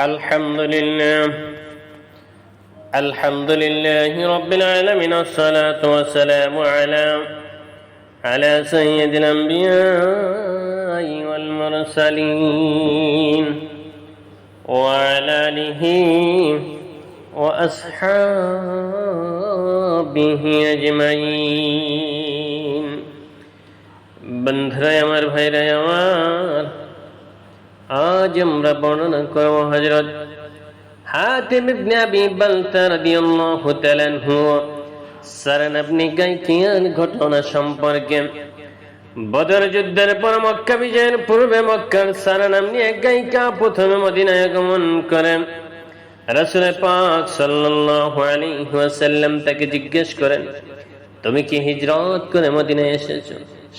الحمد لله الحمد لله رب العالمين والصلاة والسلام على على سيد الأنبياء والمرسلين وعلى آله وأصحابه أجمعين বন্ধুরাই আমার ভাইরাই আমার আজ আমরা বর্ণনা করব হজরত হাতিম ইবনে আবি বালতা রাদিয়াল্লাহু তাআলা আনহু। সারান আপনি গাইকিয়ান ঘটনা সম্পর্কে। বদর যুদ্ধের পর মক্কা বিজয়ের পূর্বে মক্কার সারান আপনি এক গায়িকা প্রথমে মদিনায় আগমন করেন। রাসূল পাক সাল্লাল্লাহু আলাইহি ওয়াসাল্লাম তাকে জিজ্ঞেস করেন, তুমি কি হিজরত করে মদিনায় এসেছ?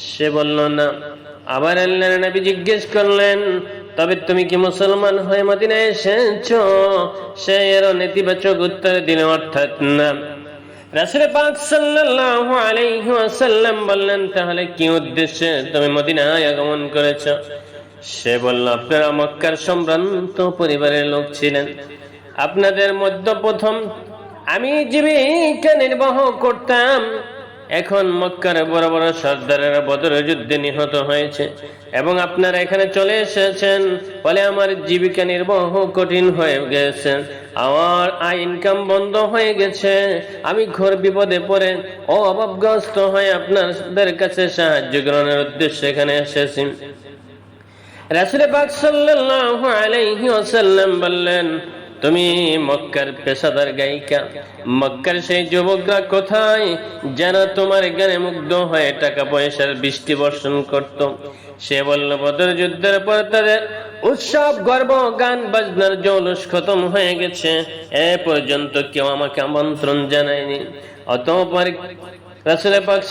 সে বলল, না। আবার আল্লাহর নবী জিজ্ঞেস করলেন তবে তুমি কি মুসলমান হয়ে মদিনায় এসেছ? সে এর নেতিবাচক উত্তর দিল অর্থাৎ না। রাসূল পাক সাল্লাল্লাহু আলাইহি ওয়াসাল্লাম বললেন, তাহলে কি উদ্দেশ্যে তুমি মদিনায় আগমন করেছ? সে বলল, আপনারা মক্কার সম্ভ্রান্ত পরিবারের লোক ছিলেন। আপনাদের মধ্য প্রথম আমি জীবিকা নির্বাহ করতাম। এখন মক্কার বড় বড় সর্দারেরা বদর যুদ্ধে নিহত হয়েছে এবং আপনারা এখানে চলে এসেছেন ফলে আমার জীবিকা নির্বাহ কঠিন হয়ে গেছে। আমার আয় ইনকাম বন্ধ হয়ে গেছে। আমি ঘোর বিপদে পড়ে ও অভাবগ্রস্ত হয়ে আপনাদের কাছে সাহায্য গ্রহণের উদ্দেশ্যে এখানে এসেছি। রাসুলে পাক সাল্লাল্লাহু আলাইহি ওয়াসাল্লাম বললেন তুমি মক্কার পেশাদার গায়িকা। মক্কার সেই যুবকরা কোথায়? যারা তোমার গানে মুগ্ধ হয়ে টাকা পয়সার বৃষ্টি বর্ষণ করত। সে বলল, বদর যুদ্ধের পর তাদের উৎসব, গর্ব, গান, বাজনার জৌলুস খতম হয়ে গেছে। এ পর্যন্ত কেউ আমাকে আমন্ত্রণ জানায়নি। অতঃপর পাক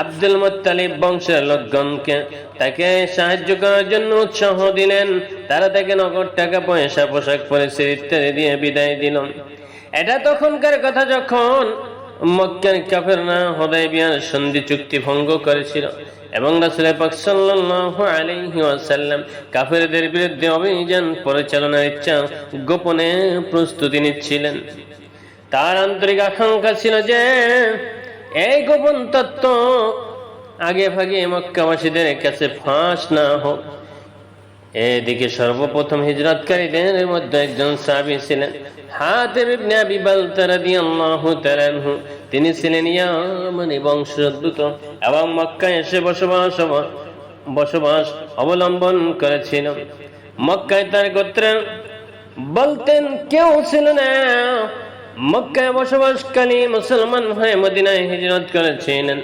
আব্দুল মুত্তালিব বংশের লোকগণকে তাকে সাহায্য করার জন্য উৎসাহ দিলেন। তারা তাকে নগদ টাকা, পয়সা, পোশাক পরিচয় ইত্যাদি দিয়ে বিদায় দিল। এটা তখনকার কথা যখন সন্ধি চুক্তি ভঙ্গ করেছিল এবং পাক কাফেরদের বিরুদ্ধে অভিযান পরিচালনার ইচ্ছা গোপনে প্রস্তুতি নিচ্ছিলেন। তার আন্তরিক আকাঙ্ক্ষা ছিল যে এই গোপন তত্ত্ব আগে ভাগে মক্কাবাসীদের কাছে ফাঁস না হোক। এদিকে সর্বপ্রথম হিজরতকারীদের মধ্যে একজন সাবি ছিলেন তিনি ছিলেন ইয়ামানি বংশোদ্ভূত এবং মক্কায় এসে বসবাস বসবাস অবলম্বন করেছিল। মক্কায় তার গোত্রের বলতেন, কেউ ছিল না মক্কায় বসবাসকারী মুসলমান হয়ে মদিনায় হিজরত করেছিলেন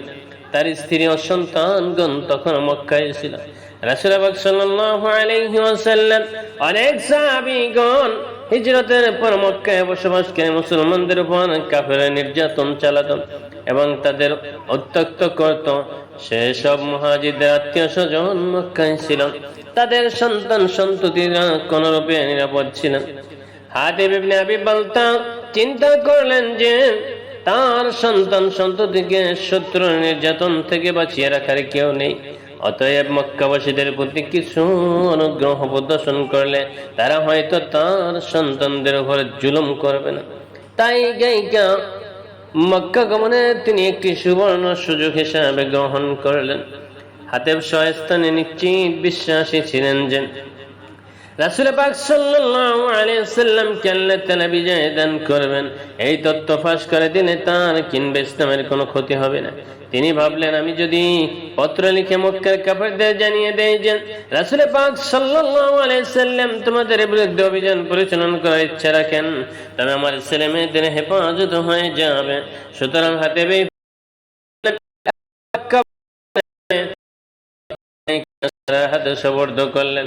তার স্ত্রী ও সন্তানগণ তখন মক্কায় ছিল। আলাইহি ওয়াসাল্লাম অনেক সাহাবীগণ হিজরতের পর মক্কায় বসবাসকারী মুসলমানদের উপর কাফের নির্যাতন চালাত এবং তাদের উত্তক্ত করত। সেসব মহাজিদের আত্মীয় স্বজন মক্কায় ছিল। তাদের সন্তান সন্ততিরা কোনরূপে নিরাপদ ছিলেন। হাতিব ইবনে আবি বালতা চিন্তা করলেন যে তার সন্তান সন্ততিকে শত্রু নির্যাতন থেকে বাঁচিয়ে রাখার কেউ নেই। অতএব মক্কাবাসীদের প্রতি কিছু অনুগ্রহ প্রদর্শন করলে তারা হয়তো তার সন্তানদের উপরে জুলুম করবে না। তাই গায়িকা মক্কা গমনে তিনি একটি সুবর্ণ সুযোগ হিসাবে গ্রহণ করলেন। হাতেব স্বস্থানে নিশ্চিত বিশ্বাসী ছিলেন যে করবেন। এই তত্ত্ব ফাঁস করে দিলে তার কিনবে ইসলামের কোনো ক্ষতি হবে না। তিনি ভাবলেন, আমি যদি পত্র লিখে মক্কার কাফেরদের জানিয়ে দেই যে রাসূল পাক সাল্লাল্লাহু আলাইহি ওয়াসাল্লাম তোমাদের বিরুদ্ধে অভিযান পরিচালনা করার ইচ্ছা রাখেন, তবে আমার ছেলে মেয়েদের হেফাজত হয়ে যাবে। সুতরাং হাতে হাত সবর্দ করলেন।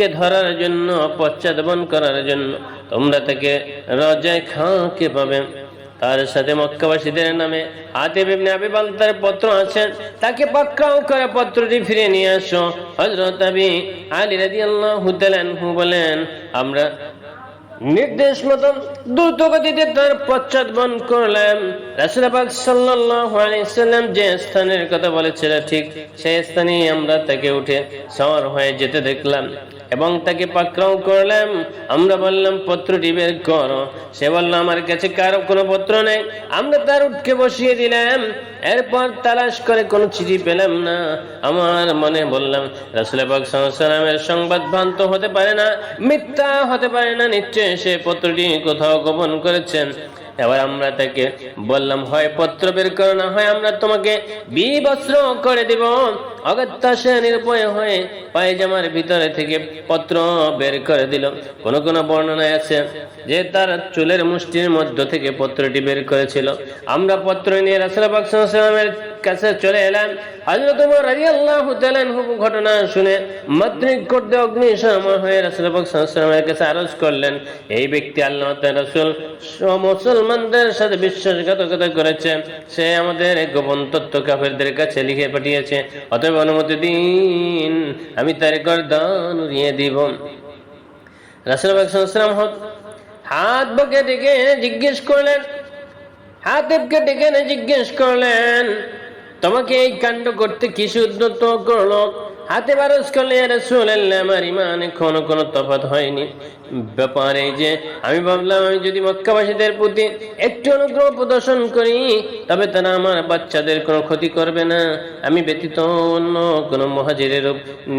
পত্রকে ধরার জন্য পশ্চাদবন করার জন্য। তোমরা তাকে রজায় খাঁকে পাবে। তার সাথে মক্কাবাসীদের নামে হাতে বিবনে বালতার পত্র আছেন তাকে পাকড়াও করে পত্রটি ফিরে নিয়ে আসো। হজরত আবি আলী রাজি আল্লাহ বলেন, আমরা নির্দেশ মতন দ্রুত গতিতে তার পশ্চাৎবন করলাম রাসুল পাক সাল্লাম যে স্থানের কথা বলেছিল, ঠিক সেই স্থানে আমরা তাকে উঠে সওয়ার হয়ে যেতে দেখলাম এবং তাকে পাকড়াও করলাম আমরা বললাম, পত্রটি বের করো। সে বলল, আমার কাছে কারও কোনো পত্র নেই। আমরা তার উঠকে বসিয়ে দিলাম। এরপর তালাশ করে কোনো চিঠি পেলাম না। আমার মনে বললাম, রাসুল পাক সাল্লামের সংবাদ ভ্রান্ত হতে পারে না, মিথ্যা হতে পারে না নিশ্চয় সে পত্রটি কোথাও গোপন করেছেন। এবার আমরা তাকে বললাম, হয় পত্র বের করো, না হয় আমরা তোমাকে বিবস্ত্র করে দিব। অগত্যা সে নির্ভয় হয়ে পায়জামার ভিতরে থেকে পত্র বের করে দিল। কোন কোন বর্ণনায় আছে যে তার চুলের মুষ্টির মধ্য থেকে পত্রটি বের করেছিল। আমরা পত্র নিয়ে কাছে চলে এলাম। করলেন, এই ব্যক্তি আল্লাহ রাসূল মুসলমানদের সাথে বিশ্বাসঘাতকতা করেছে। সে আমাদের গোপন তত্ত্ব কাফেরদের কাছে লিখে পাঠিয়েছে। অতএব অনুমতি দিন, আমি তার দান উড়িয়ে দিব। রাসূল পাক সাল্লাল্লাহু হাত বকে ডেকে জিজ্ঞেস করলেন হাতেবকে ডেকে জিজ্ঞেস করলেন, তোমাকে এই কাণ্ড করতে কিছু উদ্যত করল? হাতে বারস করলে আমার ইমানে কোনো কোনো তফাত হয়নি। ব্যাপারে যে আমি ভাবলাম, আমি যদি মক্কাবাসীদের প্রতি একটু অনুগ্রহ প্রদর্শন করি, তবে তারা আমার বাচ্চাদের কোনো ক্ষতি করবে না। আমি ব্যতীত অন্য কোনো মহাজিরের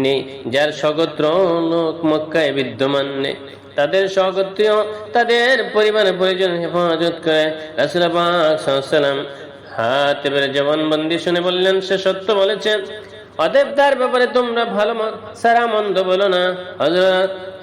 নেই, যার স্বগোত্র লোক মক্কায় বিদ্যমান নেই। তাদের স্বগত্রীয় তাদের পরিবারের প্রয়োজন হেফাজত করে রাসুল সাল্লাম হাত জবানবন্দি শুনে বললেন, সে সত্য বলেছে অতএব তার ব্যাপারে তোমরা ভালো সারা মন্দ বলো না।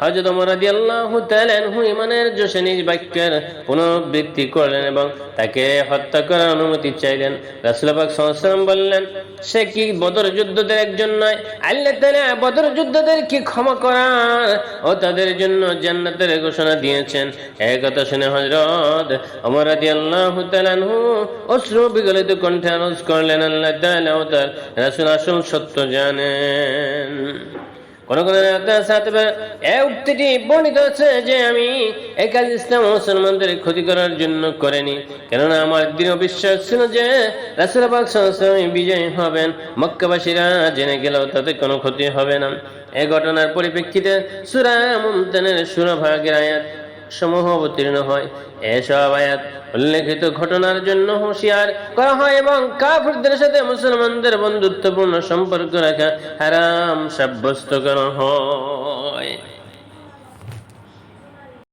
হযরত ওমর রাদিয়াল্লাহু তাআলা আনহু ইমানের জোশে নিজ বাক্যের পুনরাবৃত্তি করলেন এবং তাকে হত্যা করার অনুমতি চাইলেন। রাসূল পাক সাল্লাল্লাহু আলাইহি ওয়াসাল্লাম বললেন, সে কি বদর যুদ্ধদের একজন নয়? আল্লাহ তাআলা বদর যুদ্ধদের কি ক্ষমা করার ও তাদের জন্য জান্নাতের ঘোষণা দিয়েছেন। এই কথা শুনে হযরত অমরাদি তাআলা আনহু অশ্রু বিগলিত কণ্ঠে আরজ করলেন, আল্লাহ তাআলা ও তার রাসূল আসল সত্য জানেন। কোন কোন এ উক্তিটি বর্ণিত আছে যে আমি এই কাজ ইসলাম মুসলমানদের ক্ষতি করার জন্য করেনি। কেননা আমার দৃঢ় বিশ্বাস ছিল যে রাসুল পাক বিজয়ী হবেন। মক্কাবাসীরা জেনে গেলেও তাতে কোনো ক্ষতি হবে না। এই ঘটনার পরিপ্রেক্ষিতে সূরা মুমতানের সুরভাগের আয়াত সমূহ অবতীর্ণ হয়। এসব আয়াত উল্লেখিত ঘটনার জন্য হুঁশিয়ার করা হয় এবং কাফিরদের সাথে মুসলমানদের বন্ধুত্বপূর্ণ সম্পর্ক রাখা হারাম সাব্যস্ত করা হয়।